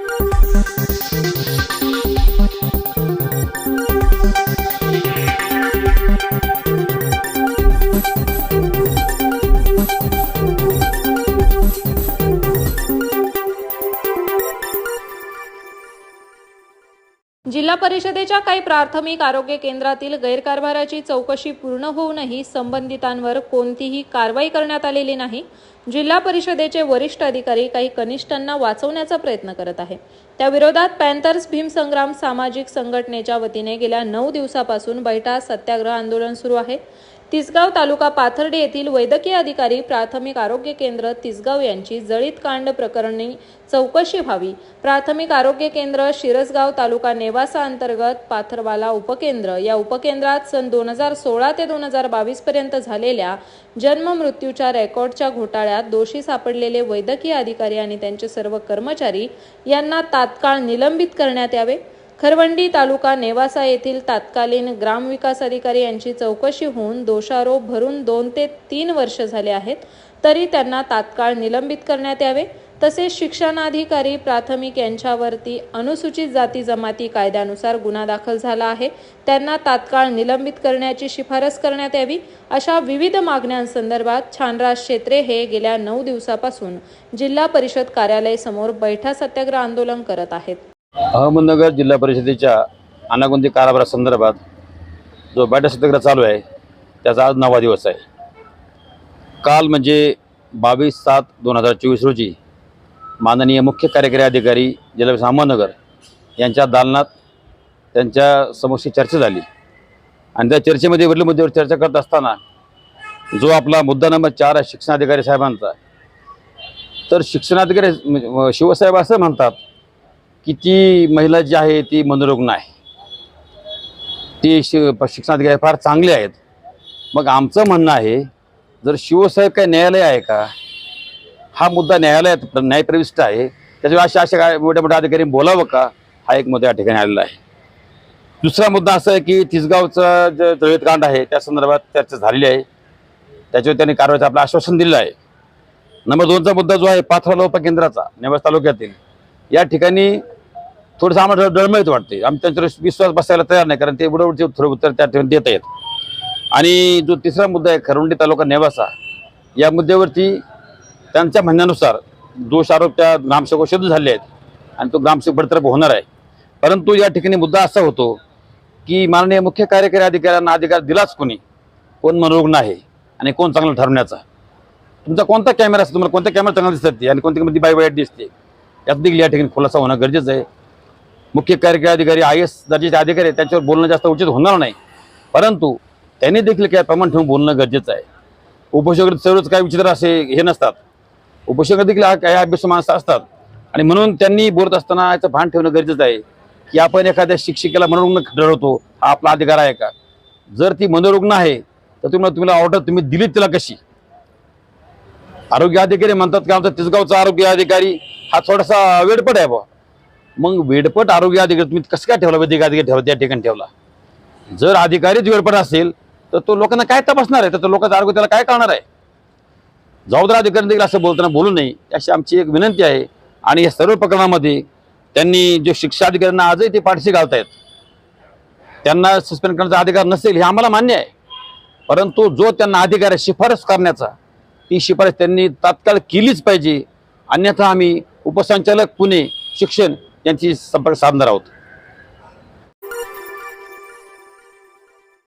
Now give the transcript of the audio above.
Thank you. जिल्हा परिषदेच्या काही प्राथमिक आरोग्य केंद्रातील गैरकारभाराची चौकशी पूर्ण होऊनही संबंधितांवर कोणतीही कारवाई करण्यात आलेली नाही. जिल्हा परिषदेचे वरिष्ठ अधिकारी काही कनिष्ठांना वाचवण्याचा प्रयत्न करत आहे. त्याविरोधात पॅन्थर्स भीमसंग्राम सामाजिक संघटनेच्या वतीने गेल्या नऊ दिवसापासून बैठा सत्याग्रह आंदोलन सुरू आहे. तिसगाव तालुका पाथर्डे येथील वैद्यकीय अधिकारी प्राथमिक आरोग्य केंद्र तिसगाव यांची जळीत कांड प्रकरणी चौकशी व्हावी. प्राथमिक आरोग्य केंद्र शिरसगाव तालुका नेवासा अंतर्गत पाथरवाला उपकेंद्र. या उपकेंद्रात सन दोन हजार सोळा ते दोन हजार बावीस पर्यंत झालेल्या जन्म मृत्यूच्या रेकॉर्डच्या घोटाळ्यात दोषी सापडलेले वैद्यकीय अधिकारी आणि त्यांचे सर्व कर्मचारी यांना तात्काळ निलंबित करण्यात यावे. खरवंडी तालुका नेवासा येथील तत्कालीन ग्रामविकास अधिकारी यांची चौकशी होऊन दोषारोप भरून दोन ते तीन वर्ष झाले आहेत. तरी त्यांना तात्काळ निलंबित करण्यात यावे. तसेच शिक्षणाधिकारी प्राथमिक यांच्यावरती अनुसूचित जाती जमाती कायद्यानुसार गुन्हा दाखल झाला आहे. त्यांना तात्काळ निलंबित करण्याची शिफारस करण्यात यावी. अशा विविध मागण्यांसंदर्भात छानराज क्षेत्रे हे गेल्या नऊ दिवसापासून जिल्हा परिषद कार्यालय समोर बैठा सत्याग्रह आंदोलन करत आहेत. अहमदनगर जिल्हा परिषदेच्या अनागोंदी कारभारासंदर्भात जो बैठक सत्याग्रह चालू आहे त्याचा आज नवा दिवस आहे. काल म्हणजे बावीस सात दोन हजार चोवीस रोजी माननीय मुख्य कार्यकारी अधिकारी जिल्हा परिषद अहमदनगर यांच्या दालनात त्यांच्या समक्ष चर्चा झाली. आणि त्या चर्चेमध्ये वरील मुद्द्यावर चर्चा करत असताना जो आपला मुद्दा नंबर चार आहे शिक्षणाधिकारी साहेबांचा तर शिक्षणाधिकारी म्हणजे शिवसाहेब असं म्हणतात किती महिला जी आहे ती मनोरुग्ण आहे ती शि शिक्षणाधिकारी फार चांगले आहेत. मग आमचं म्हणणं आहे जर शिवसाहेब काय न्यायालय आहे का? हा मुद्दा न्यायालयात न्यायप्रविष्ट आहे. त्याच्यामुळे अशा अशा काय मोठ्या मोठ्या अधिकारी बोलावं का? हा एक मुद्दा या ठिकाणी आलेला आहे. दुसरा मुद्दा असा आहे की तिसगावचं जे जळीत आहे त्या संदर्भात चर्चा झालेली आहे. त्याच्यावर त्यांनी कारवाईचं आपलं आश्वासन दिलं आहे. नंबर दोनचा मुद्दा जो आहे पाथरा केंद्राचा नेवास तालुक्यातील. या ठिकाणी थोडंसं आम्हाला डळमळीत वाटते. आम्ही त्यांच्यावर विश्वास बसायला तयार नाही कारण ते बुडवडचे थोडं उत्तर त्या ठिकाणी देत आहेत. आणि जो तिसरा मुद्दा आहे खरुंडी तालुका नेवासा या मुद्द्यावरती त्यांच्या म्हणण्यानुसार दोष आरोप त्या ग्रामसेवक शोध झाले आहेत आणि तो ग्रामसेवक बडतर्फ होणार आहे. परंतु या ठिकाणी मुद्दा असा होतो की माननीय मुख्य कार्यकारी अधिकाऱ्यांना अधिकार दिलाच कोणी? कोण मनोरुग्ण आहे आणि कोण चांगलं ठरवण्याचा? तुमचा कोणता कॅमेरा असतो? तुम्हाला कोणत्या कॅमेरा चांगला दिसतात आणि कोणत्या मध्ये बाय वाईट दिसते? यात देखील या ठिकाणी खुलासा होणं गरजेचं आहे. मुख्य कार्यकारी अधिकारी आय एस दर्जाचे अधिकारी आहेत, त्यांच्यावर बोलणं जास्त उचित होणार नाही. परंतु त्यांनी देखील काय प्रमाण ठेवून बोलणं गरजेचं आहे. उपोषक सर्वच काय विचित्र असे हे नसतात. उपोषक देखील हा काही अभ्यास माणसं असतात. आणि म्हणून त्यांनी बोलत असताना याचं भान ठेवणं गरजेचं आहे की आपण एखाद्या शिक्षिकेला मनोरुग्ण ठरवतो हा आपला अधिकार आहे का? जर ती मनोरुग्ण आहे तर तुम्हाला तुम्हाला ऑर्डर तुम्ही दिलीत तिला कशी? आरोग्य अधिकारी म्हणतात की आमचा तिसगावचा आरोग्य अधिकारी हा थोडासा वेडपट आहे बा मग वेडपट आरोग्य अधिकारी तुम्ही कसं काय ठेवला? वैद्यकीय अधिकारी ठेवला त्या ठिकाणी ठेवला. जर अधिकारीच वेडपट असेल तर तो लोकांना काय तपासणार आहे? तर तो लोकांचं आरोग्य त्याला काय करणार आहे? जबाबदार अधिकारी देखील असं बोलताना बोलू नये. अशी आमची एक विनंती आहे. आणि या सर्व प्रकरणामध्ये त्यांनी जे शिक्षा अधिकाऱ्यांना आजही ते पाठीशी घालतायत त्यांना सस्पेंड करण्याचा अधिकार नसेल हे आम्हाला मान्य आहे. परंतु जो त्यांना अधिकार आहे शिफारस करण्याचा ती शिफारस त्यांनी तात्काळ केलीच पाहिजे. अन्यथा आम्ही उपसंचालक पुणे शिक्षण यांची संपर्क साधणार आहोत.